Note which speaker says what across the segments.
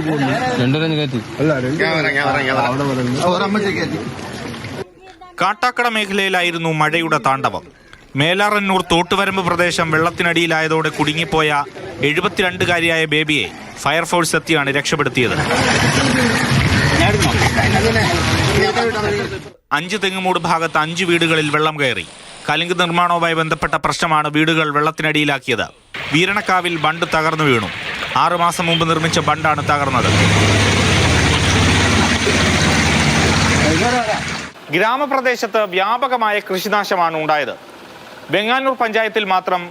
Speaker 1: പോകുന്നു.
Speaker 2: കയറ്റി.
Speaker 3: കാട്ടാക്കട മേഖലയിലായിരുന്നു മഴയുടെ താണ്ഡവം. മേലാറന്നൂർ തോട്ടുവരമ്പ് പ്രദേശം വെള്ളത്തിനടിയിലായതോടെ കുടുങ്ങിപ്പോയ എഴുപത്തിരണ്ടുകാരിയായ ബേബിയെ ഫയർഫോഴ്സ് എത്തിയാണ് രക്ഷപ്പെടുത്തിയത്. അഞ്ച് തെങ്ങുമൂട് ഭാഗത്ത് അഞ്ച് വീടുകളിൽ വെള്ളം കയറി. കലുങ്ക് നിർമ്മാണവുമായി ബന്ധപ്പെട്ട പ്രശ്നമാണ് വീടുകൾ വെള്ളത്തിനടിയിലാക്കിയത്. വീരണക്കാവിൽ ബണ്ട് തകർന്നു വീണു. ആറുമാസം മുമ്പ് നിർമ്മിച്ച ബണ്ടാണ് തകർന്നത്. ഗ്രാമപ്രദേശത്ത് വ്യാപകമായ കൃഷിനാശമാണ് ഉണ്ടായത്. വെങ്ങാനൂർ പഞ്ചായത്തിൽ മാത്രം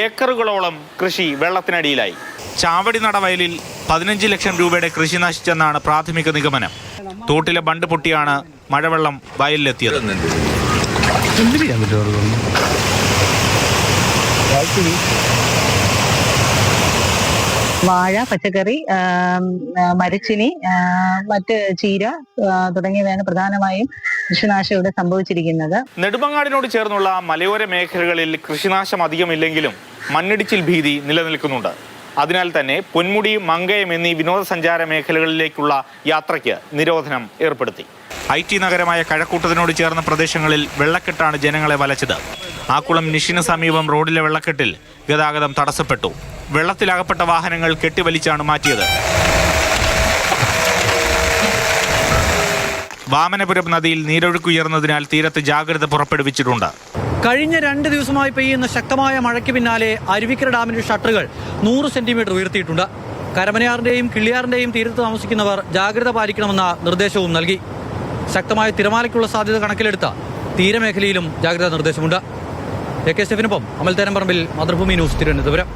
Speaker 3: ഏക്കറുകളോളം കൃഷി വെള്ളത്തിനടിയിലായി. ചാവടി നടവയലിൽ പതിനഞ്ച് ലക്ഷം രൂപയുടെ കൃഷി നശിച്ചെന്നാണ് പ്രാഥമിക നിഗമനം. തോട്ടിലെ ബണ്ട് പൊട്ടിയാണ് മഴവെള്ളം വയലിലെത്തിയത്.
Speaker 2: എന്ത് ചെയ്യാൻ പറ്റും
Speaker 4: വാഴ പച്ചക്കറി മരച്ചിനി മറ്റ് ചീര തുടങ്ങിയവയാണ് പ്രധാനമായും കൃഷിനാശം ഇവിടെ സംഭവിച്ചിരിക്കുന്നത്.
Speaker 3: നെടുമങ്ങാടിനോട് ചേർന്നുള്ള മലയോര മേഖലകളിൽ കൃഷിനാശം അധികമില്ലെങ്കിലും മണ്ണിടിച്ചിൽ ഭീതി നിലനിൽക്കുന്നുണ്ട്. അതിനാൽ തന്നെ പൊന്മുടി മങ്കയം എന്നീ വിനോദസഞ്ചാര മേഖലകളിലേക്കുള്ള യാത്രയ്ക്ക് നിരോധനം ഏർപ്പെടുത്തി. ഐ ടി നഗരമായ കഴക്കൂട്ടത്തിനോട് ചേർന്ന പ്രദേശങ്ങളിൽ വെള്ളക്കെട്ടാണ് ജനങ്ങളെ വലച്ചത്. ആക്കുളം നിഷിന് സമീപം റോഡിലെ വെള്ളക്കെട്ടിൽ ഗതാഗതം തടസ്സപ്പെട്ടു. വെള്ളത്തിലകപ്പെട്ട വാഹനങ്ങൾ കെട്ടിവലിച്ചാണ് മാറ്റിയത്. വാമനപുരം നദിയിൽ നീരൊഴുക്കുയർന്നതിനാൽ തീരത്ത് ജാഗ്രത പുറപ്പെടുവിച്ചിട്ടുണ്ട്.
Speaker 5: കഴിഞ്ഞ രണ്ട് ദിവസമായി പെയ്യുന്ന ശക്തമായ മഴയ്ക്ക് പിന്നാലെ അരുവിക്കര ഡാമിന്റെ ഷട്ടറുകൾ നൂറ് സെന്റിമീറ്റർ ഉയർത്തിയിട്ടുണ്ട്. കരമനയാറിന്റെയും കിള്ളിയാറിന്റെയും തീരത്ത് താമസിക്കുന്നവർ ജാഗ്രത പാലിക്കണമെന്ന നിർദ്ദേശവും നൽകി. ശക്തമായ തിരമാലയ്ക്കുള്ള സാധ്യത കണക്കിലെടുത്ത തീരമേഖലയിലും ജാഗ്രതാ നിർദ്ദേശമുണ്ട്. എ കെ സ്റ്റെഫിനൊപ്പം അമൽ തേരമ്പറമ്പിൽ മാതൃഭൂമി ന്യൂസ് തിരുവനന്തപുരം.